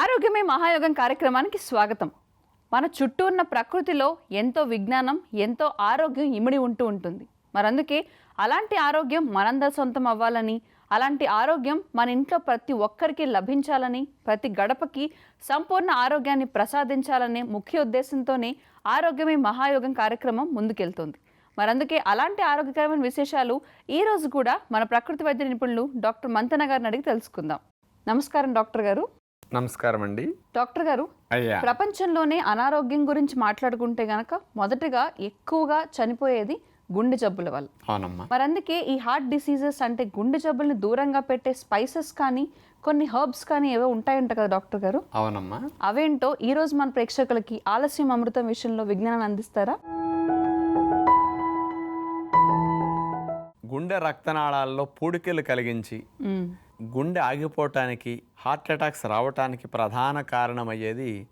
ఆరోగ్యమే మహాయోగం కార్యక్రమానికి స్వాగతం. మన చుట్టూ ఉన్న ప్రకృతిలో ఎంతో విజ్ఞానం ఎంతో ఆరోగ్యం ఇమిడి ఉంటూ ఉంటుంది. మరందుకే అలాంటి ఆరోగ్యం మనందరి సొంతం అవ్వాలని అలాంటి ఆరోగ్యం మన ఇంట్లో ప్రతి ఒక్కరికి లభించాలని ప్రతి గడపకి సంపూర్ణ ఆరోగ్యాన్ని ప్రసాదించాలనే ముఖ్య ఉద్దేశంతోనే ఆరోగ్యమే మహాయోగం కార్యక్రమం ముందుకెళ్తుంది. మరందుకే అలాంటి ఆరోగ్యకరమైన విశేషాలు ఈ రోజు కూడా మన ప్రకృతి వైద్య నిపుణులు డాక్టర్ మంతన గారిని అడిగి తెలుసుకుందాం. నమస్కారం డాక్టర్ గారు. నమస్కారం అండి డాక్టర్ గారు అయ్యా. ప్రపంచంలోనే అనారోగ్యం గురించి మాట్లాడుకుంటే గనక మొదటగా ఎక్కువగా చనిపోయేది గుండె జబ్బుల వల్ల. అవునమ్మా. మరి అందుకే ఈ హార్ట్ డిసీజెస్ అంటే గుండె జబ్బుల్ని దూరంగా పెట్టే స్పైసెస్ కానీ కొన్ని హర్బ్స్ కానీ ఏవో ఉంటాయంట కదా డాక్టర్ గారు? అవునమ్మా. అవేంటో ఈ రోజు మన ప్రేక్షకులకి ఆలస్యం అమృతం విషయంలో విజ్ఞానాన్ని అందిస్తారా? గుండె రక్తనాళాల్లో పూడికలు కలిగించి. గుండె ఆగిపోవటానికి హార్ట్ అటాక్స్ రావటానికి ప్రధాన కారణమయ్యేది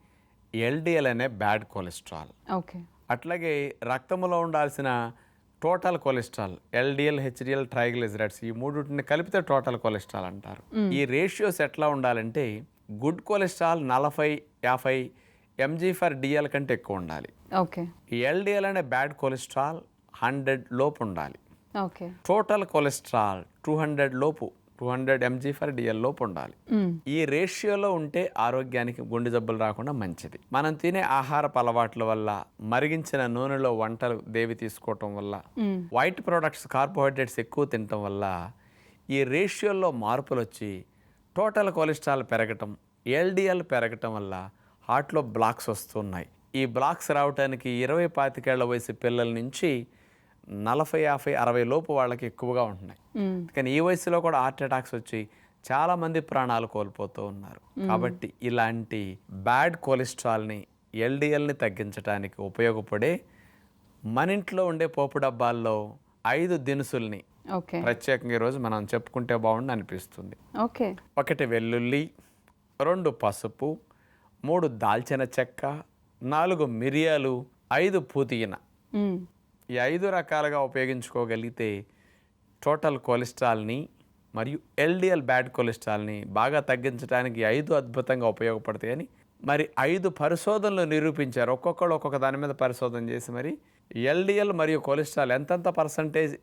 ఎల్డిఎల్ అనే బ్యాడ్ కొలెస్ట్రాల్. ఓకే. అట్లాగే రక్తంలో ఉండాల్సిన total cholesterol LDL HDL triglycerides ఈ మూడింటిని కలిపితే టోటల్ కొలెస్ట్రాల్ అంటారు. ఈ రేషియోస్ ఎట్లా ఉండాలంటే గుడ్ కొలెస్ట్రాల్ నలభై యాభై ఎంజీ ఫర్ డిఎల్ కంటే ఎక్కువ ఉండాలి. ఓకే. ఈ ఎల్డిఎల్ అనే బ్యాడ్ కొలెస్ట్రాల్ హండ్రెడ్ లోపు ఉండాలి. Okay. Total cholesterol two hundred లోపు two hundred MG for DL లోపు ఉండాలి. ఈ రేషియోలో ఉంటే ఆరోగ్యానికి గుండె జబ్బులు రాకుండా మంచిది మనం తినే ఆహారపు అలవాట్ల వల్ల మరిగించిన నూనెలో వంటలు దేవి తీసుకోవటం వల్ల. వైట్ ప్రోడక్ట్స్ కార్బోహైడ్రేట్స్ ఎక్కువ తినటం వల్ల ఈ రేషియోలో మార్పులు వచ్చి టోటల్ కొలెస్ట్రాల్ పెరగటం ఎల్డిఎల్ పెరగటం వల్ల హార్ట్లో బ్లాక్స్ వస్తున్నాయి ఈ బ్లాక్స్ రావడానికి ఇరవై పాతికేళ్ళ వయసు పిల్లల నుంచి నలభై యాభై అరవై లోపు వాళ్ళకి ఎక్కువగా ఉంటున్నాయి. కానీ ఈ వయసులో కూడా హార్ట్ అటాక్స్ వచ్చి చాలా మంది ప్రాణాలు కోల్పోతూ ఉన్నారు. కాబట్టి ఇలాంటి బ్యాడ్ కొలెస్ట్రాల్ని ఎల్డిఎల్ని తగ్గించడానికి ఉపయోగపడే మన ఇంట్లో ఉండే పోపు డబ్బాల్లో ఐదు దినుసుల్ని ప్రత్యేకంగా ఈరోజు మనం చెప్పుకుంటే బాగుండి అనిపిస్తుంది. ఓకే. ఒకటి వెల్లుల్లి రెండు పసుపు మూడు దాల్చిన చెక్క నాలుగు మిరియాలు ఐదు పుదీనా. మ్మ్. ఈ ఐదు రకాలుగా ఉపయోగించుకోగలిగితే టోటల్ కొలెస్ట్రాల్ని మరియు ఎల్డిఎల్ బ్యాడ్ కొలెస్ట్రాల్ని బాగా తగ్గించడానికి ఐదు అద్భుతంగా ఉపయోగపడతాయని మరి ఐదు పరిశోధనలు నిరూపించారు. ఒక్కొక్కళ్ళు ఒక్కొక్క దాని మీద పరిశోధన చేసి మరి ఎల్డిఎల్ మరియు కొలెస్ట్రాల్ ఎంతెంత పర్సంటేజ్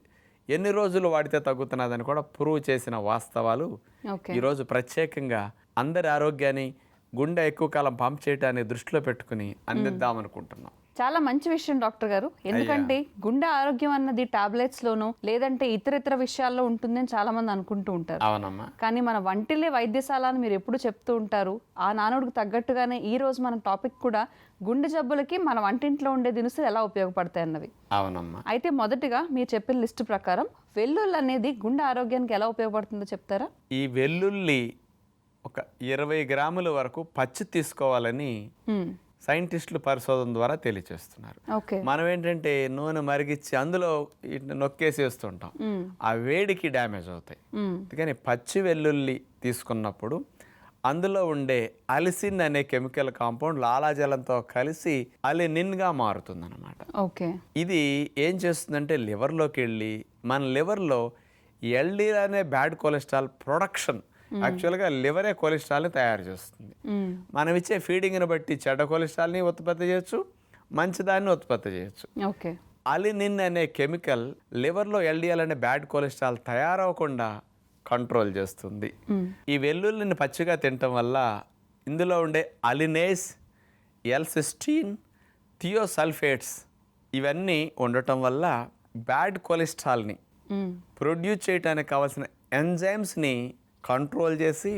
ఎన్ని రోజులు వాడితే తగ్గుతున్నదని కూడా ప్రూవ్ చేసిన వాస్తవాలు ఈరోజు ప్రత్యేకంగా అందరి ఆరోగ్యాన్ని గుండె ఎక్కువ కాలం పంప్ చేయడాన్ని దృష్టిలో పెట్టుకుని అందిద్దామనుకుంటున్నాం. చాలా మంచి విషయం డాక్టర్ గారు. ఎందుకంటే గుండె ఆరోగ్యం అన్నది టాబ్లెట్స్ లోనో లేదంటే ఇతర ఇతర విషయాల్లో ఉంటుందని చాలా మంది అనుకుంటూ ఉంటారు. అవునమ్మా. కానీ మన వంటిల్లే వైద్యశాల అని మీరు ఎప్పుడు చెప్తూ ఉంటారు ఆ నానుడికి తగ్గట్టుగానే ఈ రోజు మన టాపిక్ కూడా గుండె జబ్బులకి మన వంటింట్లో ఉండే దినుసులు ఎలా ఉపయోగపడతాయి అన్నవి. అవునమ్మా. అయితే మొదటిగా మీరు చెప్పిన లిస్టు ప్రకారం వెల్లుల్లి అనేది గుండె ఆరోగ్యానికి ఎలా ఉపయోగపడుతుందో చెప్తారా? ఈ వెల్లుల్లి ఒక ఇరవై గ్రాముల వరకు పచ్చి తీసుకోవాలని. సైంటిస్టులు పరిశోధన ద్వారా తెలియచేస్తున్నారు. మనం ఏంటంటే నూనె మరిగిచ్చి అందులో ఇట్లా నొక్కేసేస్తుంటాం మ్మ్. ఆ వేడికి డ్యామేజ్ అవుతాయి. అందుకని పచ్చి వెల్లుల్లి తీసుకున్నప్పుడు అందులో ఉండే అలిసిన్ అనే కెమికల్ కాంపౌండ్ లాలాజలంతో కలిసి అలినిన్గా మారుతుందన్నమాట. ఓకే. ఇది ఏం చేస్తుందంటే లివర్లోకి వెళ్ళి మన లివర్లో L D bad cholesterol production యాక్చువల్గా లివరే కొలెస్ట్రాల్ని తయారు చేస్తుంది మ్మ్. మనం ఇచ్చే ఫీడింగ్ని బట్టి చెడ్డ కొలెస్ట్రాల్ని ఉత్పత్తి చేయొచ్చు మంచిదాన్ని ఉత్పత్తి చేయొచ్చు ఓకే అలినిన్ అనే కెమికల్ లివర్లో ఎల్డిఎల్ అనే బ్యాడ్ కొలెస్ట్రాల్ తయారవకుండా కంట్రోల్ చేస్తుంది మ్మ్. ఈ వెల్లుల్లిని పచ్చిగా తినటం వల్ల ఇందులో ఉండే అలినేస్ ఎల్సిస్టీన్ థియోసల్ఫేట్స్ ఇవన్నీ ఉండటం వల్ల బ్యాడ్ కొలెస్ట్రాల్ని. ప్రొడ్యూస్ చేయడానికి కావాల్సిన ఎంజైమ్స్ని కంట్రోల్ చేసి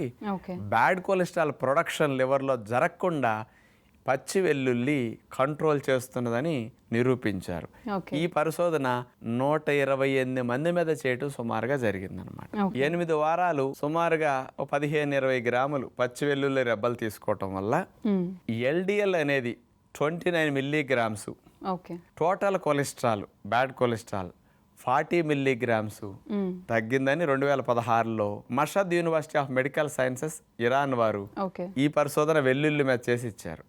బ్యాడ్ కొలెస్ట్రాల్ ప్రొడక్షన్ లివర్లో జరగకుండా పచ్చి వెల్లుల్లి కంట్రోల్ చేస్తున్నదని నిరూపించారు. ఈ పరిశోధన నూట ఇరవై ఎనిమిది మంది మీద చేయటం సుమారుగా జరిగిందనమాట. ఎనిమిది వారాలు సుమారుగా పదిహేను ఇరవై గ్రాములు పచ్చి వెల్లుల్లి రెబ్బలు తీసుకోవటం వల్ల. ఎల్డిఎల్ అనేది twenty nine milligrams total cholesterol bad cholesterol forty milligrams. తగ్గిందని రెండు వేల పదహారులో Mashhad university of medical sciences Iran వారు ఈ పరిశోధన వెల్లుల్లి మీద చేసి ఇచ్చారు.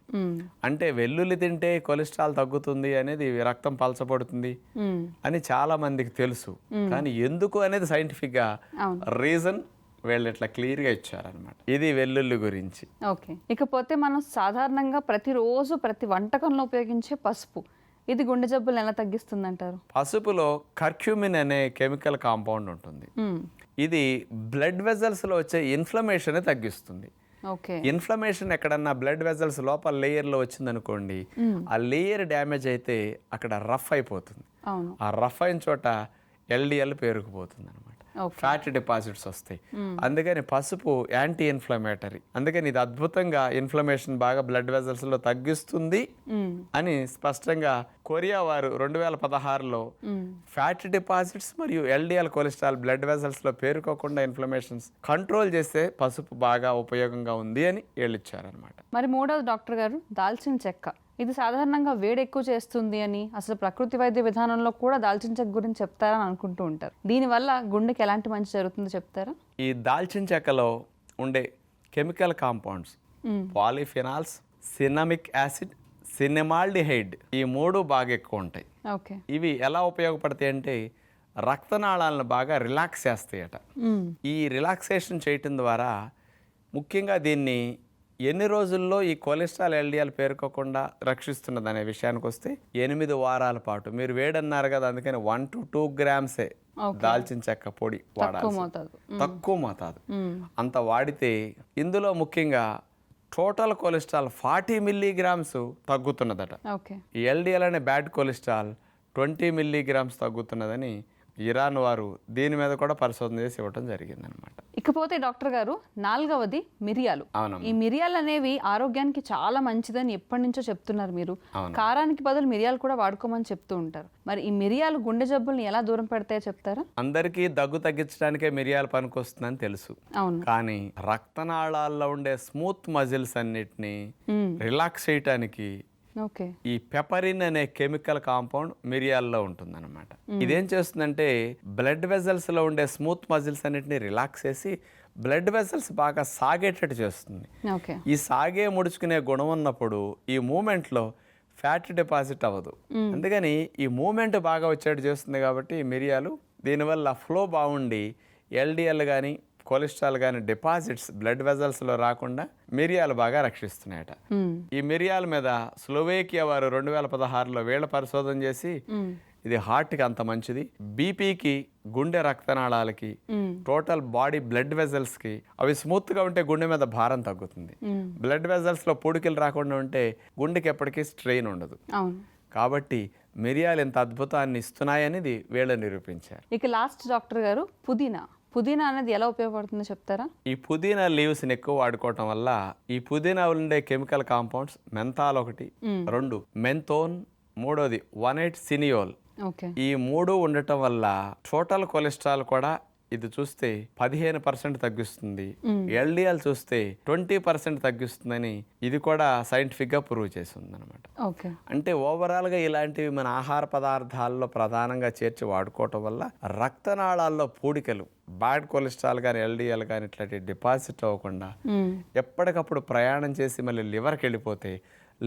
అంటే వెల్లుల్లి తింటే కొలెస్ట్రాల్ తగ్గుతుంది అనేది రక్తం పలచబడుతుంది. అని చాలా మందికి తెలుసు కానీ ఎందుకు అనేది సైంటిఫిక్గా. రీజన్ వీళ్ళు ఇట్లా క్లియర్గా ఇచ్చారనమాట ఇది వెల్లుల్లి గురించి ఓకే ఇకపోతే మనం సాధారణంగా ప్రతిరోజు ప్రతి వంటకంలో ఉపయోగించే పసుపు ఇది గుండె జబ్బులను ఎలా తగ్గిస్తుంది అంటారు పసుపులో కర్క్యూమిన్ అనే కెమికల్ కాంపౌండ్ ఉంటుంది. ఇది బ్లడ్ వెజల్స్లో వచ్చే ఇన్ఫ్లమేషన్ తగ్గిస్తుంది. ఇన్ఫ్లమేషన్ ఎక్కడన్నా బ్లడ్ వెజల్స్ లోపల లేయర్లో వచ్చిందనుకోండి ఆ లేయర్ డ్యామేజ్ అయితే అక్కడ రఫ్ అయిపోతుంది. ఆ రఫ్ అయిన చోట ఎల్డిఎల్ పేరుకుపోతుంది అనమాట ఫ్యాట్ డిపాజిట్స్ వస్తాయి. అందుకని పసుపు యాంటీ ఇన్ఫ్లమేటరీ అందుకని ఇది అద్భుతంగా ఇన్ఫ్లమేషన్ బాగా బ్లడ్ వెజల్స్లో తగ్గిస్తుంది అని స్పష్టంగా కొరియా వారు రెండు వేల పదహారులో ఫ్యాట్ డిపాజిట్స్ మరియు ఎల్డిఎల్ కొలెస్ట్రాల్ బ్లడ్ వెజల్స్లో పేరుకోకుండా ఇన్ఫ్లమేషన్స్ కంట్రోల్ చేస్తే పసుపు బాగా ఉపయోగంగా ఉంది అని వీళ్ళు ఇచ్చారనమాట మరి మూడవది డాక్టర్ గారు దాల్చిన చెక్క. ఇది సాధారణంగా వేడి ఎక్కువ చేస్తుంది అని అసలు ప్రకృతి వైద్య విధానంలో కూడా దాల్చిన చెక్క గురించి చెప్తారని అనుకుంటూ ఉంటారు. దీనివల్ల గుండెకి ఎలాంటి మంచి జరుగుతుందో చెప్తారా? ఈ దాల్చిన చెక్కలో ఉండే chemical compounds polyphenols cinnamic acid cinnamaldehyde ఈ మూడు బాగా ఎక్కువ ఉంటాయి. ఓకే. ఇవి ఎలా ఉపయోగపడతాయి అంటే రక్తనాళాలను బాగా రిలాక్స్ చేస్తాయట. ఈ రిలాక్సేషన్ చేయటం ద్వారా ముఖ్యంగా దీన్ని ఎన్ని రోజుల్లో ఈ కొలెస్ట్రాల్ ఎల్డిఎల్ పేరుకోకుండా రక్షిస్తున్నది అనే విషయానికి వస్తే ఎనిమిది వారాల పాటు. మీరు వేడన్నారు కదా అందుకని వన్ టు టూ గ్రామ్సే దాల్చిన చెక్క పొడి వాడాలి తక్కువ మోతాదు. అంత వాడితే ఇందులో ముఖ్యంగా టోటల్ కొలెస్ట్రాల్ ఫార్టీ మిల్లీగ్రామ్స్ తగ్గుతున్నదట. ఎల్డిఎల్ అనే బ్యాడ్ కొలెస్ట్రాల్ ట్వంటీ మిల్లీగ్రామ్స్ తగ్గుతున్నదని ఇరాన్ వారు దీని మీద కూడా పరిశోధన చేసి ఇవ్వడం జరిగిందనమాట. ఇకపోతే డాక్టర్ గారు నాలుగవది మిరియాలు. ఈ మిరియాలు అనేవి ఆరోగ్యానికి చాలా మంచిదని ఎప్పటి నుంచో చెప్తున్నారు మీరు. కారానికి బదులు మిరియాలు కూడా వాడుకోమని చెప్తూ ఉంటారు. మరి ఈ మిరియాలు గుండె జబ్బుల్ని ఎలా దూరం పెడతాయో చెప్తారా? అందరికీ దగ్గు తగ్గించడానికే మిరియాల పనికొస్తుందని తెలుసు. అవును. కానీ రక్తనాళాల్లో ఉండే స్మూత్ మజిల్స్ అన్నిటినీ. రిలాక్స్ చేయటానికి ఈ పెపరిన్ అనే కెమికల్ కాంపౌండ్ మిరియాల్లో ఉంటుందన్నమాట. ఇదేం చేస్తుందంటే బ్లడ్ వెజల్స్లో ఉండే స్మూత్ మజిల్స్ అన్నిటిని రిలాక్స్ చేసి బ్లడ్ వెజల్స్ బాగా సాగేటట్టు చేస్తుంది. ఓకే. ఈ సాగే ముడుచుకునే గుణం ఉన్నప్పుడు ఈ మూమెంట్లో ఫ్యాట్ డిపాజిట్ అవ్వదు. అందుకని ఈ మూమెంట్ బాగా వచ్చేట్టు చేస్తుంది కాబట్టి మిరియాలు దీనివల్ల ఫ్లో బాగుండి ఎల్డిఎల్ కానీ కొలెస్ట్రాల్ కానీ డిపాజిట్స్ బ్లడ్ వెజల్స్లో రాకుండా మిరియాలు బాగా రక్షిస్తున్నాయట. ఈ మిరియాల మీద స్లోవేకియా వారు రెండు వేల పదహారులో వేళ పరిశోధన చేసి ఇది హార్ట్కి అంత మంచిది. బీపీకి గుండె రక్తనాళాలకి టోటల్ బాడీ బ్లడ్ వెజల్స్కి అవి స్మూత్గా ఉంటే గుండె మీద భారం తగ్గుతుంది. బ్లడ్ వెజల్స్లో పూడికలు రాకుండా ఉంటే గుండెకి ఎప్పటికీ స్ట్రెయిన్ ఉండదు. కాబట్టి మిరియాలు ఎంత అద్భుతాన్ని ఇస్తున్నాయనేది వీళ్ళు నిరూపించారు. ఇక లాస్ట్ డాక్టర్ గారు పుదీనా. పుదీనా అనేది ఎలా ఉపయోగపడుతుందో చెప్తారా? ఈ పుదీనా లీవ్స్ని ఎక్కువ వాడుకోవటం వల్ల ఈ పుదీనా ఉండే కెమికల్ కాంపౌండ్స్ మెంతాల్ ఒకటి రెండు మెంతోన్ మూడోది వన్ ఎయిట్ సినియోల్. ఈ మూడు ఉండటం వల్ల టోటల్ కొలెస్ట్రాల్ కూడా ఇది చూస్తే పదిహేను పర్సెంట్ తగ్గిస్తుంది. ఎల్డిఎల్ చూస్తే ట్వంటీ పర్సెంట్ తగ్గిస్తుందని ఇది కూడా సైంటిఫిక్గా ప్రూవ్ చేసింది అనమాట అంటే ఓవరాల్గా ఇలాంటివి మన ఆహార పదార్థాల్లో ప్రధానంగా చేర్చి వాడుకోవటం వల్ల రక్తనాళాల్లో పూడికలు బ్యాడ్ కొలెస్ట్రాల్ కానీ ఎల్డిఎల్ కానీ ఇట్లాంటి డిపాజిట్ అవ్వకుండా. ఎప్పటికప్పుడు ప్రయాణం చేసి మళ్ళీ లివర్కి వెళ్ళిపోతే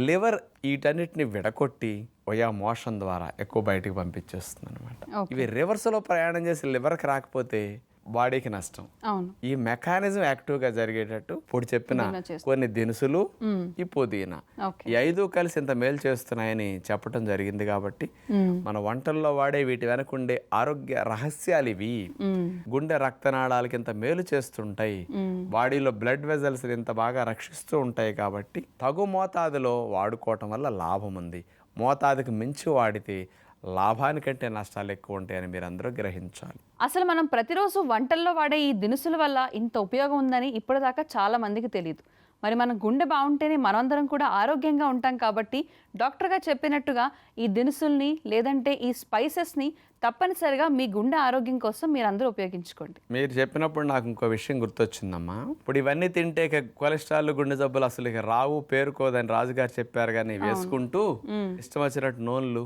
లివర్ వీటన్నిటిని విడగొట్టి వయా మోషన్ ద్వారా ఎక్కువ బయటికి పంపించేస్తుంది అనమాట. ఇవి రివర్స్లో ప్రయాణం చేసి లివర్కి రాకపోతే బాడీకి నష్టం. అవును. ఈ మెకానిజం యాక్టివ్గా జరిగేటట్టు ఇప్పుడు చెప్పిన. కొన్ని దినుసులు ఈ పుదీనా. ఈ ఐదు కలిసి ఇంత మేలు చేస్తున్నాయని చెప్పడం జరిగింది కాబట్టి. మన వంటల్లో వాడే వీటి వెనకుండే ఆరోగ్య రహస్యాలు ఇవి. గుండె రక్తనాళాలకి ఇంత మేలు చేస్తుంటాయి. బాడీలో బ్లడ్ వెజల్స్ ఇంత బాగా రక్షిస్తూ ఉంటాయి కాబట్టి తగు మోతాదులో వాడుకోవటం వల్ల లాభం ఉంది. మోతాదుకి మించి వాడితే లాభానికంటే నష్టాలు ఎక్కువ ఉంటాయని మీరు అందరూ గ్రహించాలి. అసలు మనం ప్రతిరోజు వంటల్లో వాడే ఈ దినుసుల వల్ల ఇంత ఉపయోగం ఉందని ఇప్పటిదాకా చాలా మందికి తెలియదు మరి మన గుండె బాగుంటేనే మనమందరం కూడా ఆరోగ్యంగా ఉంటాం కాబట్టి డాక్టర్గా చెప్పినట్టుగా ఈ దినుసుల్ని లేదంటే ఈ స్పైసెస్ని తప్పనిసరిగా మీ గుండె ఆరోగ్యం కోసం మీరు అందరూ ఉపయోగించుకోండి. మీరు చెప్పినప్పుడు నాకు ఇంకో విషయం గుర్తొచ్చిందమ్మా. ఇప్పుడు ఇవన్నీ తింటే కొలెస్ట్రాల్ గుండె జబ్బులు అసలు ఇక రావు పేరుకోదని రాజుగారు చెప్పారు కానీ వేసుకుంటూ ఇష్టం వచ్చినట్టు నూనెలు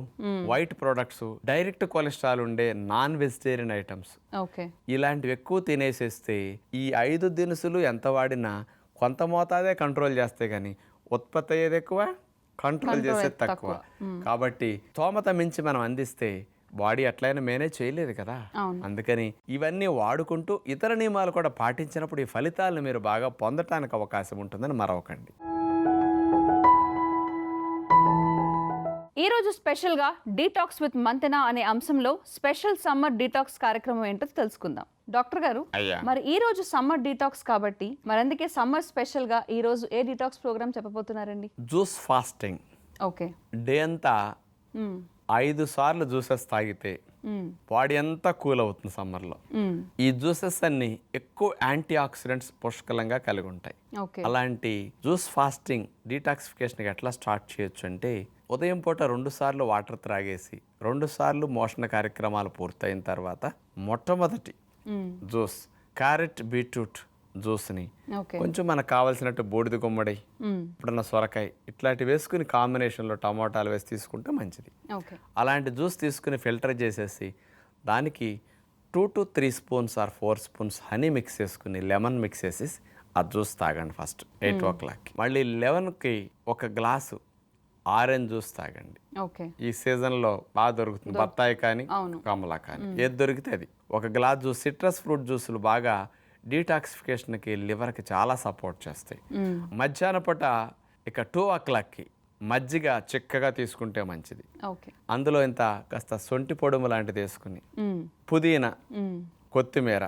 వైట్ ప్రొడక్ట్స్ డైరెక్ట్ కొలెస్ట్రాల్ ఉండే నాన్ వెజిటేరియన్ ఐటమ్స్. ఓకే. ఇలాంటివి ఎక్కువ తినేసేస్తే ఈ ఐదు దినుసులు ఎంత వాడినా కొంత మోతాదే కంట్రోల్ చేస్తే కానీ ఉత్పత్తి అయ్యేది ఎక్కువ కంట్రోల్ చేసేది తక్కువ. కాబట్టి స్తోమత మించి మనం అందిస్తే బాడీ అట్లయినా మేనేజ్ చేయలేదు కదా. అందుకని ఇవన్నీ వాడుకుంటూ ఇతర నియమాలు కూడా పాటించినప్పుడు ఈ ఫలితాలను మీరు బాగా పొందటానికి అవకాశం ఉంటుందని మరవకండి. ఈ రోజు స్పెషల్గా డీటాక్స్ విత్ మంతెన అనే అంశంలో స్పెషల్ సమ్మర్ డీటాక్స్ కార్యక్రమం ఏంటో తెలుసుకుందాం. డాక్టర్ గారు మరి ఈ రోజు సమ్మర్ డీటాక్స్ కాబట్టి మరి అందుకే సమ్మర్ స్పెషల్గా ఈ రోజు ఏ detox program చెప్పబోతున్నారండి? Juice fasting. Okay. Day అంతా. ఐదు సార్లు జ్యూసెస్ తాగితే. బాడీ అంతా కూల్ అవుతుంది సమ్మర్లో. మ్మ్. ఈ జ్యూసెస్ అన్ని ఎక్కువ యాంటీ ఆక్సిడెంట్స్ పుష్కలంగా కలిగి ఉంటాయి. ఓకే. అలాంటి జ్యూస్ ఫాస్టింగ్ డీటాక్సిఫికేషన్కి ఎట్లా స్టార్ట్ చేయొచ్చు అంటే ఉదయం పూట రెండు సార్లు వాటర్ త్రాగేసి రెండు సార్లు మోషణ కార్యక్రమాలు పూర్తయిన తర్వాత మొట్టమొదటి. జ్యూస్ క్యారెట్ బీట్రూట్ జ్యూస్ని కొంచెం మనకు కావాల్సినట్టు బూడిద గుమ్మడి మ్మ్. ఇప్పుడున్న సొరకాయ ఇట్లాంటి వేసుకుని కాంబినేషన్లో టమాటాలు వేసి తీసుకుంటే మంచిది. అలాంటి జ్యూస్ తీసుకుని ఫిల్టర్ చేసేసి దానికి two to three spoons or four spoons honey mix చేసుకుని లెమన్ మిక్స్ చేసి ఆ జ్యూస్ తాగండి ఫస్ట్ ఎయిట్ ఓ క్లాక్కి. మళ్ళీ లెవెన్కి ఒక గ్లాసు ఆరెంజ్ జ్యూస్ తాగండి ఓకే ఈ సీజన్లో బాగా దొరుకుతుంది బత్తాయి కానీ. కమలా కానీ ఏది దొరికితే అది ఒక గ్లాస్ జ్యూస్ సిట్రస్ ఫ్రూట్ జ్యూసులు బాగా డీటాక్సిఫికేషన్కి లివర్కి చాలా సపోర్ట్ చేస్తాయి. మధ్యాహ్న పూట ఇక టూ ఓ క్లాక్కి మజ్జిగ చిక్కగా తీసుకుంటే మంచిది అందులో ఇంత కాస్త సొంటి పొడుము లాంటిది వేసుకుని. పుదీనా. కొత్తిమీర.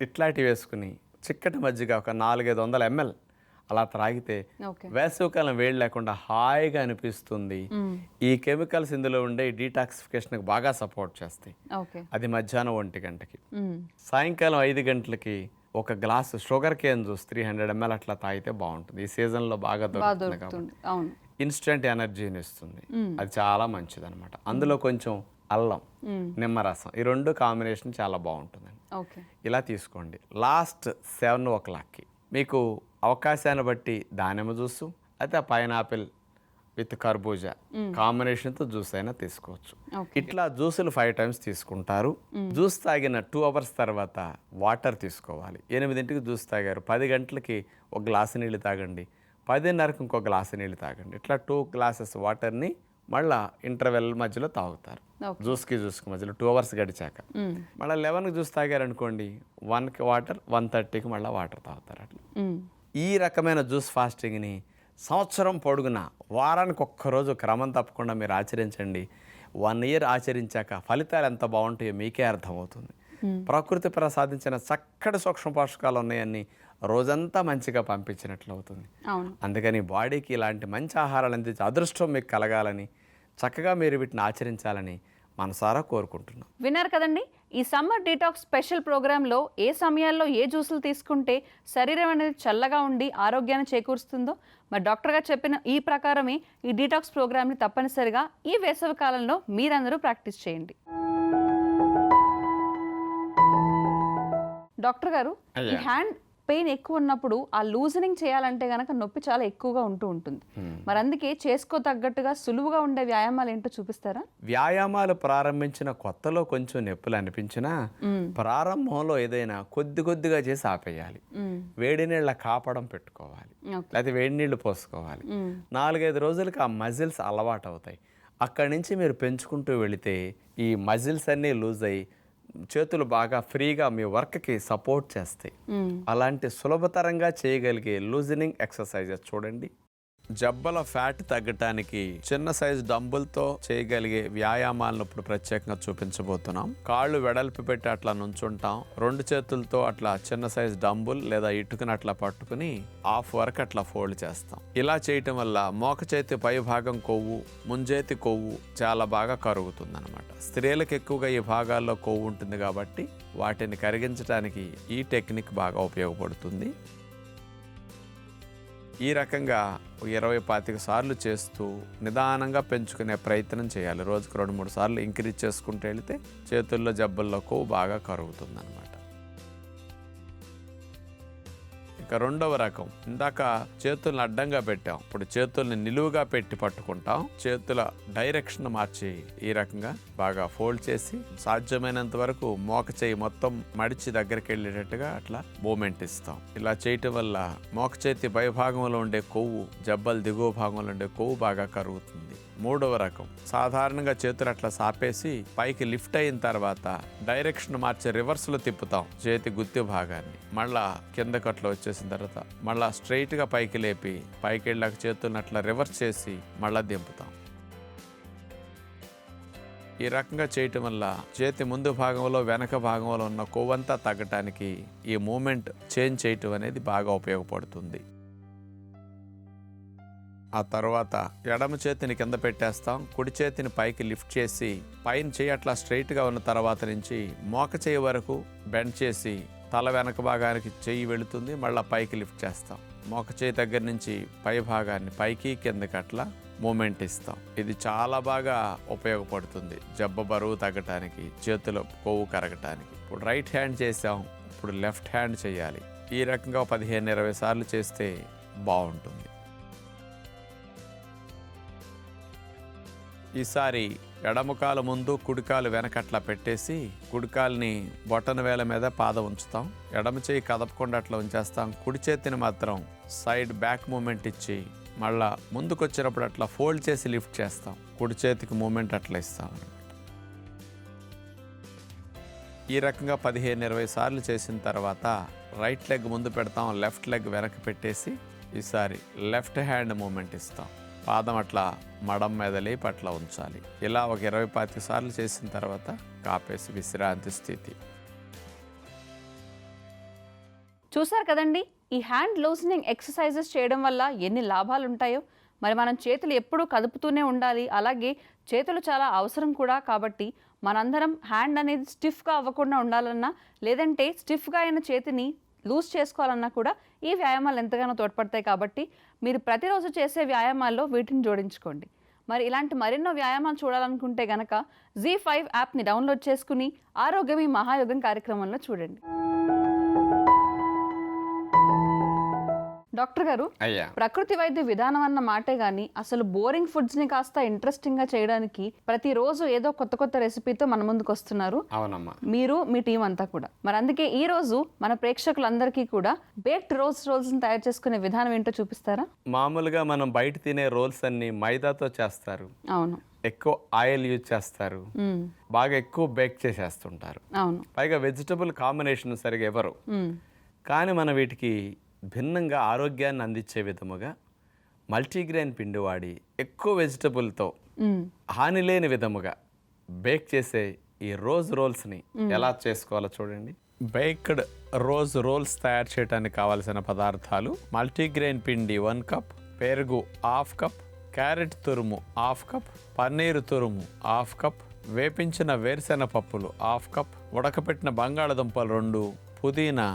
ఇట్లాంటివి వేసుకుని చిక్కటి మజ్జిగ ఒక నాలుగైదు వందల ఎంఎల్ అలా త్రాగితే వేసవికాలం వేడి లేకుండా హాయిగా అనిపిస్తుంది. ఈ కెమికల్స్ ఇందులో ఉండే డీటాక్సిఫికేషన్కి బాగా సపోర్ట్ చేస్తాయి. అది మధ్యాహ్నం ఒంటి గంటకి. సాయంకాలం ఐదు గంటలకి ఒక glass sugar cane juice three hundred ML అట్లా తాగితే బాగుంటుంది. ఈ సీజన్లో బాగా బాగా దొరుకుతుంది కాబట్టి ఇన్స్టెంట్ ఎనర్జీని ఇస్తుంది. అది చాలా మంచిది అనమాట అందులో కొంచెం అల్లం మ్మ్. నిమ్మరసం ఈ రెండు కాంబినేషన్ చాలా బాగుంటుందండి. ఇలా తీసుకోండి. లాస్ట్ సెవెన్ ఓ క్లాక్కి మీకు అవకాశాన్ని బట్టి దానిమ్మ జ్యూసు అయితే పైనాపిల్ విత్ కర్బూజా కాంబినేషన్తో జ్యూస్ అయినా తీసుకోవచ్చు. ఇట్లా జ్యూసులు ఫైవ్ టైమ్స్ తీసుకుంటారు. జ్యూస్ తాగిన టూ అవర్స్ తర్వాత వాటర్ తీసుకోవాలి. ఎనిమిదింటికి జ్యూస్ తాగారు. పది గంటలకి ఒక గ్లాసు నీళ్ళు తాగండి. పదిన్నరకు ఇంకో గ్లాసు నీళ్ళు తాగండి. ఇట్లా టూ గ్లాసెస్ వాటర్ని మళ్ళా ఇంటర్వెల్ మధ్యలో తాగుతారు. జ్యూస్కి జ్యూస్కి మధ్యలో టూ అవర్స్ గడిచాక. మళ్ళీ లెవెన్కి జ్యూస్ తాగారనుకోండి వన్కి వాటర్ వన్ థర్టీకి మళ్ళీ వాటర్ తాగుతారు అట్లా. ఈ రకమైన జ్యూస్ ఫాస్టింగ్ని సంవత్సరం పొడుగున వారానికి ఒక్కరోజు క్రమం తప్పకుండా మీరు ఆచరించండి. వన్ ఇయర్ ఆచరించాక ఫలితాలు ఎంత బాగుంటాయో మీకే అర్థమవుతుంది. ప్రకృతి ప్రసాదించిన చక్కటి సూక్ష్మ పోషకాలు ఉన్నాయని రోజంతా మంచిగా పంపించినట్లు అవుతుంది. అందుకని బాడీకి ఇలాంటి మంచి ఆహారాలు అందించే అదృష్టం మీకు కలగాలని చక్కగా మీరు వీటిని ఆచరించాలని మనసారా కోరుకుంటున్నాం. విన్నారు కదండి? ఈ సమ్మర్ డీటాక్స్ స్పెషల్ ప్రోగ్రాంలో ఏ సమయాల్లో ఏ జ్యూసులు తీసుకుంటే శరీరం అనేది చల్లగా ఉండి ఆరోగ్యాన్ని చేకూరుస్తుందో మరి డాక్టర్ గారు చెప్పిన ఈ ప్రకారమే ఈ డీటాక్స్ ప్రోగ్రామ్ని తప్పనిసరిగా ఈ వేసవి కాలంలో మీరందరూ ప్రాక్టీస్ చేయండి డాక్టర్ గారు ఈ. హ్యాండ్ పెయిన్ ఎక్కువ ఉన్నప్పుడు ఆ లూజనింగ్ చేయాలంటే గనక నొప్పి చాలా ఎక్కువగా ఉంటూ ఉంటుంది. మరి అందుకే చేసుకో తగ్గట్టుగా సులువుగా ఉండే వ్యాయామాలు ఏంటో చూపిస్తారా? వ్యాయామాలు ప్రారంభించిన కొత్తలో కొంచెం నొప్పులు అనిపించినా ప్రారంభంలో ఏదైనా కొద్ది కొద్దిగా చేసి ఆపేయాలి. వేడి నీళ్ళ కాపడం పెట్టుకోవాలి. లేకపోతే వేడి నీళ్ళు పోసుకోవాలి. నాలుగైదు రోజులకి ఆ మజిల్స్ అలవాటు అవుతాయి అక్కడి నుంచి మీరు పెంచుకుంటూ వెళితే ఈ మజిల్స్ అన్నీ లూజ్ అయ్యి చేతులు బాగా ఫ్రీగా మీ వర్క్కి సపోర్ట్ చేస్తాయి. అలాంటి సులభతరంగా చేయగలిగే లూజనింగ్ ఎక్సర్సైజెస్ చూడండి జబ్బల ఫ్యాట్ తగ్గటానికి చిన్న సైజు డంబుల్తో చేయగలిగే వ్యాయామాలను ఇప్పుడు ప్రత్యేకంగా చూపించబోతున్నాం. కాళ్ళు వెడల్పు పెట్టి అట్లా నుంచుంటాం. రెండు చేతులతో అట్లా చిన్న సైజు డంబుల్ లేదా ఇటుకని అట్లా పట్టుకుని హాఫ్ వరకు అట్లా ఫోల్డ్ చేస్తాం. ఇలా చేయటం వల్ల మోక చేతి పై భాగం కొవ్వు ముంజేతి కొవ్వు చాలా బాగా కరుగుతుంది అనమాట స్త్రీలకు ఎక్కువగా ఈ భాగాల్లో కొవ్వు ఉంటుంది కాబట్టి వాటిని కరిగించడానికి ఈ టెక్నిక్ బాగా ఉపయోగపడుతుంది. ఈ రకంగా ఇరవై పాతిక సార్లు చేస్తూ నిదానంగా పెంచుకునే ప్రయత్నం చేయాలి. రోజుకు రెండు మూడు సార్లు ఇంక్రీజ్ చేసుకుంటూ వెళితే చేతుల్లో జబ్బల్లో కొవ్వు బాగా కరుగుతుంది ఇక రెండవ రకం. ఇందాక చేతుల్ని అడ్డంగా పెట్టాం. ఇప్పుడు చేతుల్ని నిలువుగా పెట్టి పట్టుకుంటాం. చేతుల డైరెక్షన్ మార్చి ఈ రకంగా బాగా ఫోల్డ్ చేసి సాధ్యమైనంత వరకు మోక చేయి మొత్తం మడిచి దగ్గరికి వెళ్ళేటట్టుగా అట్లా మూమెంట్ ఇస్తాం. ఇలా చేయటం వల్ల మోక చేతి పై భాగంలో ఉండే కొవ్వు జబ్బలు దిగువ భాగంలో ఉండే కొవ్వు బాగా కరుగుతుంది. మూడవ రకం. సాధారణంగా చేతులు అట్లా సాపేసి పైకి లిఫ్ట్ అయిన తర్వాత డైరెక్షన్ మార్చి రివర్స్లో తిప్పుతాం చేతి గుత్తి భాగాన్ని. మళ్ళా కిందకు అట్లా వచ్చేసిన తర్వాత మళ్ళా స్ట్రైట్గా పైకి లేపి పైకి వెళ్ళాక చేతులను అట్లా రివర్స్ చేసి మళ్ళా దింపుతాం. ఈ రకంగా చేయటం వల్ల చేతి ముందు భాగంలో వెనక భాగంలో ఉన్న కొవ్వంతా తగ్గటానికి ఈ మూమెంట్ చేంజ్ చేయటం అనేది బాగా ఉపయోగపడుతుంది. ఆ తర్వాత ఎడమ చేతిని కింద పెట్టేస్తాం కుడి చేతిని పైకి లిఫ్ట్ చేసి పైన చేయి అట్లా స్ట్రైట్గా ఉన్న తర్వాత నుంచి మోక చేయి వరకు బెండ్ చేసి తల వెనక భాగానికి చెయ్యి వెళుతుంది మళ్ళీ పైకి లిఫ్ట్ చేస్తాం. మోక చేయి దగ్గర నుంచి పై భాగాన్ని పైకి కిందకి అట్లా మూమెంట్ ఇస్తాం. ఇది చాలా బాగా ఉపయోగపడుతుంది జబ్బ బరువు తగ్గటానికి చేతిలో కొవ్వు కరగటానికి. ఇప్పుడు రైట్ హ్యాండ్ చేసాం ఇప్పుడు లెఫ్ట్ హ్యాండ్ చేయాలి. ఈ రకంగా పదిహేను ఇరవై సార్లు చేస్తే బాగుంటుంది. ఈసారి ఎడమకాలు ముందు కుడికాలు వెనకట్లా పెట్టేసి కుడికాల్ని బొటన వేల మీద పాదం ఉంచుతాం. ఎడమ చేయి కదపకుండా అట్లా ఉంచేస్తాం. కుడి చేతిని మాత్రం సైడ్ బ్యాక్ మూమెంట్ ఇచ్చి మళ్ళా ముందుకు వచ్చినప్పుడు అట్లా ఫోల్డ్ చేసి లిఫ్ట్ చేస్తాం. కుడి చేతికి మూమెంట్ అట్లా ఇస్తాం ఈ రకంగా పదిహేను ఇరవై సార్లు చేసిన తర్వాత రైట్ లెగ్ ముందు పెడతాం. లెఫ్ట్ లెగ్ వెనక్కి పెట్టేసి ఈసారి లెఫ్ట్ హ్యాండ్ మూమెంట్ ఇస్తాం. పాదం అట్లా మడం మీద లేపి అట్లా ఉంచాలి. ఇలా ఒక ఇరవై పాతిక సార్లు చేసిన తర్వాత కాపేసి విశ్రాంతి స్థితి. చూసారు కదండి? ఈ హ్యాండ్ లూజనింగ్ ఎక్సర్సైజెస్ చేయడం వల్ల ఎన్ని లాభాలు ఉంటాయో మరి మనం చేతులు ఎప్పుడూ కదుపుతూనే ఉండాలి. అలాగే చేతులు చాలా అవసరం కూడా కాబట్టి మనందరం హ్యాండ్ అనేది స్టిఫ్గా అవ్వకుండా ఉండాలన్నా లేదంటే స్టిఫ్గా అయిన చేతిని లూజ్ చేసుకోవాలన్నా కూడా ఈ వ్యాయామాలు ఎంతగానో తోడ్పడతాయి కాబట్టి మీరు ప్రతిరోజు చేసే వ్యాయామాల్లో వీటిని జోడించుకోండి. మరి ఇలాంటి మరెన్నో వ్యాయామాలు చూడాలనుకుంటే గనక జీ ఫైవ్ యాప్ని డౌన్లోడ్ చేసుకుని ఆరోగ్యమే మహాయోగం కార్యక్రమంలో చూడండి. డాక్టర్ గారు అయ్యా. ప్రకృతి వైద్య విధానం అన్న మాటే గాని అసలు బోరింగ్ ఫుడ్స్ని కాస్త ఇంట్రెస్టింగ్గా చేయడానికి ప్రతిరోజు ఏదో కొత్త కొత్త రెసిపీతో మన ముందుకు వస్తున్నారు అవునమ్మా. మీరు మీ టీం అంతా కూడా. మరి అందుకే ఈ రోజు మన ప్రేక్షకులందరికీ కూడా బేక్డ్ రోల్స్ని తయారు చేసుకునే విధానం ఏంటో చూపిస్తారా? మామూలుగా మనం బయట తినే రోల్స్ అన్ని మైదాతో చేస్తారు. అవును. ఎక్కువ ఆయిల్ యూజ్ చేస్తారు. బాగా ఎక్కువ బేక్ చేసేస్తుంటారు. అవును. పైగా వెజిటబుల్ కాంబినేషన్ సరిగా ఎవరు. కానీ మనం వీటికి భిన్నంగా ఆరోగ్యాన్ని అందించే విధముగా మల్టీగ్రెయిన్ పిండి వాడి ఎక్కువ వెజిటబుల్తో. హాని లేని విధముగా బేక్ చేసే ఈ రోజ్ రోల్స్ని ఎలా చేసుకోవాలో చూడండి బేక్డ్ రోజ్ రోల్స్ తయారు చేయడానికి కావలసిన పదార్థాలు మల్టీగ్రెయిన్ పిండి వన్ కప్ పెరుగు హాఫ్ కప్ క్యారెట్ తురుము హాఫ్ కప్ పన్నీరు తురుము హాఫ్ కప్ వేపించిన వేరుశెనగ పప్పులు హాఫ్ కప్ ఉడకపెట్టిన బంగాళదుంపలు రెండు పుదీనా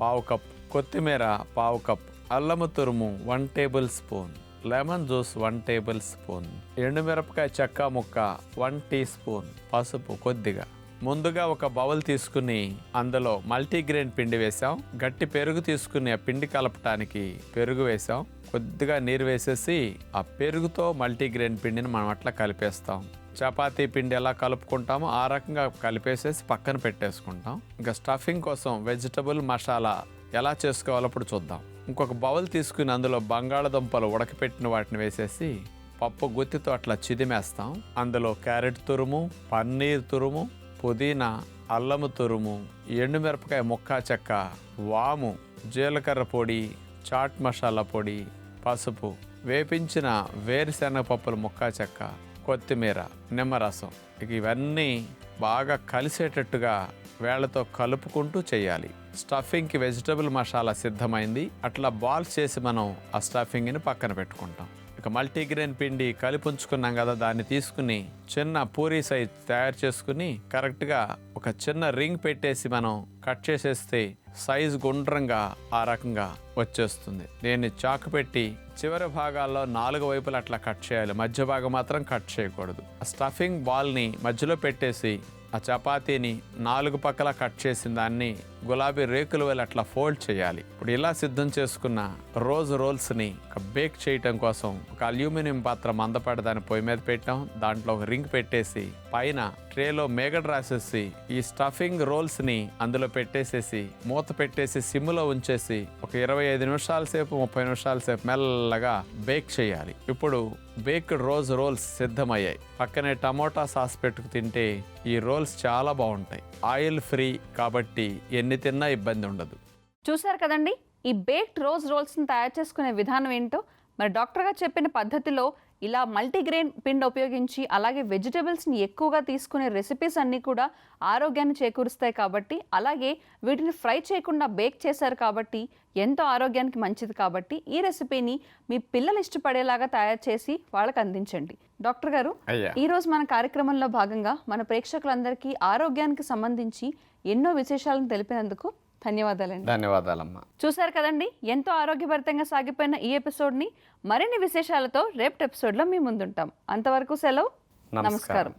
పావు కప్ కొత్తిమీర పావు కప్ అల్లము తురుము one table spoon lemon juice one table spoon ఎండుమిరపకాయ చెక్క ముక్క వన్ టీ స్పూన్ పసుపు కొద్దిగా. ముందుగా ఒక బౌల్ తీసుకుని అందులో మల్టీగ్రెయిన్ పిండి వేసాం గట్టి పెరుగు తీసుకుని ఆ పిండి కలపటానికి పెరుగు వేసాం కొద్దిగా నీరు వేసేసి ఆ పెరుగుతో మల్టీగ్రెయిన్ పిండిని మనం అట్లా కలిపేస్తాం. చపాతీ పిండి ఎలా కలుపుకుంటామో ఆ రకంగా కలిపేసేసి పక్కన పెట్టేసుకుంటాం. ఇంకా స్టఫింగ్ కోసం వెజిటబుల్ మసాలా ఎలా చేసుకోవాలో అప్పుడు చూద్దాం. ఇంకొక బౌల్ తీసుకుని అందులో బంగాళదుంపలు ఉడకపెట్టిన వాటిని వేసేసి పప్పు గుత్తితో అట్లా చిదిమేస్తాం. అందులో క్యారెట్ తురుము పన్నీర్ తురుము పుదీనా అల్లము తురుము ఎండుమిరపకాయ ముక్క చెక్క వాము జీలకర్ర పొడి చాట్ మసాలా పొడి పసుపు వేపించిన వేరుశెనగ పప్పుల ముక్క చెక్క కొత్తిమీర నిమ్మరసం. ఇక ఇవన్నీ బాగా కలిసేటట్టుగా వేళ్ళతో కలుపుకుంటూ చేయాలి. స్టఫింగ్కి వెజిటబుల్ మసాలా సిద్ధమైంది. అట్లా బాల్స్ చేసి మనం ఆ స్టఫింగ్ని పక్కన పెట్టుకుంటాం. ఇక మల్టీగ్రెయిన్ పిండి కలిపి ఉంచుకున్నాం కదా దాన్ని తీసుకుని చిన్న పూరీ సైజ్ తయారు చేసుకుని కరెక్ట్గా ఒక చిన్న రింగ్ పెట్టేసి మనం కట్ చేసేస్తే సైజు గుండ్రంగా ఆ రకంగా వచ్చేస్తుంది. దీన్ని చాకు పెట్టి చివరి భాగాల్లో నాలుగు వైపులు అట్లా కట్ చేయాలి. మధ్య భాగం మాత్రం కట్ చేయకూడదు. ఆ స్టఫింగ్ బాల్ని మధ్యలో పెట్టేసి ఆ చపాతీని నాలుగు పక్కల కట్ చేసిన దాన్ని గులాబీ రేకుల వల్ల అట్లా ఫోల్డ్ చేయాలి. ఇప్పుడు ఇలా సిద్ధం చేసుకున్న రోజ్ రోల్స్ని ఒక బేక్ చేయటం కోసం ఒక అల్యూమినియం పాత్ర మందపాటి దాన్ని పొయ్యి మీద పెట్టాం. దాంట్లో ఒక రింగ్ పెట్టేసి పైన ట్రేలో మేగడ రాసేసి ఈ స్టఫింగ్ రోల్స్ని అందులో పెట్టేసేసి మూత పెట్టేసి సిమ్లో ఉంచేసి ఒక ఇరవై ఐదు నిమిషాల సేపు ముప్పై నిమిషాల సేపు మెల్లగా బేక్ చేయాలి. ఇప్పుడు బేక్డ్ రోజ్ రోల్స్ సిద్ధమయ్యాయి. పక్కనే టమోటా సాస్ పెట్టుకు తింటే ఈ రోల్స్ చాలా బాగుంటాయి. ఆయిల్ ఫ్రీ కాబట్టి ఎన్ని తిన్నా ఇబ్బంది ఉండదు. చూశారు కదండి? ఈ బేక్డ్ రోజ్ రోల్స్ని తయారు చేసుకునే విధానం ఏంటో? మరి డాక్టర్గా చెప్పిన పద్ధతిలో ఇలా మల్టీగ్రెయిన్ పిండి ఉపయోగించి అలాగే వెజిటబుల్స్ని ఎక్కువగా తీసుకునే రెసిపీస్ అన్నీ కూడా ఆరోగ్యాన్ని చేకూరుస్తాయి కాబట్టి అలాగే వీటిని ఫ్రై చేయకుండా బేక్ చేశారు కాబట్టి ఎంతో ఆరోగ్యానికి మంచిది కాబట్టి ఈ రెసిపీని మీ పిల్లలు ఇష్టపడేలాగా తయారు చేసి వాళ్ళకి అందించండి. డాక్టర్ గారు అయ్యా. ఈ రోజు మన కార్యక్రమంలో భాగంగా మన ప్రేక్షకులందరికీ ఆరోగ్యానికి సంబంధించి ఎన్నో విశేషాలను తెలిపినందుకు ధన్యవాదాలండి. ధన్యవాదాలమ్మా. చూశారు కదండి ఎంతో ఆరోగ్యభరితంగా సాగిపోయిన ఈ ఎపిసోడ్ని మరిన్ని విశేషాలతో రేపటి ఎపిసోడ్లో మీ ముందుంటాం. అంతవరకు సెలవు. నమస్కారం.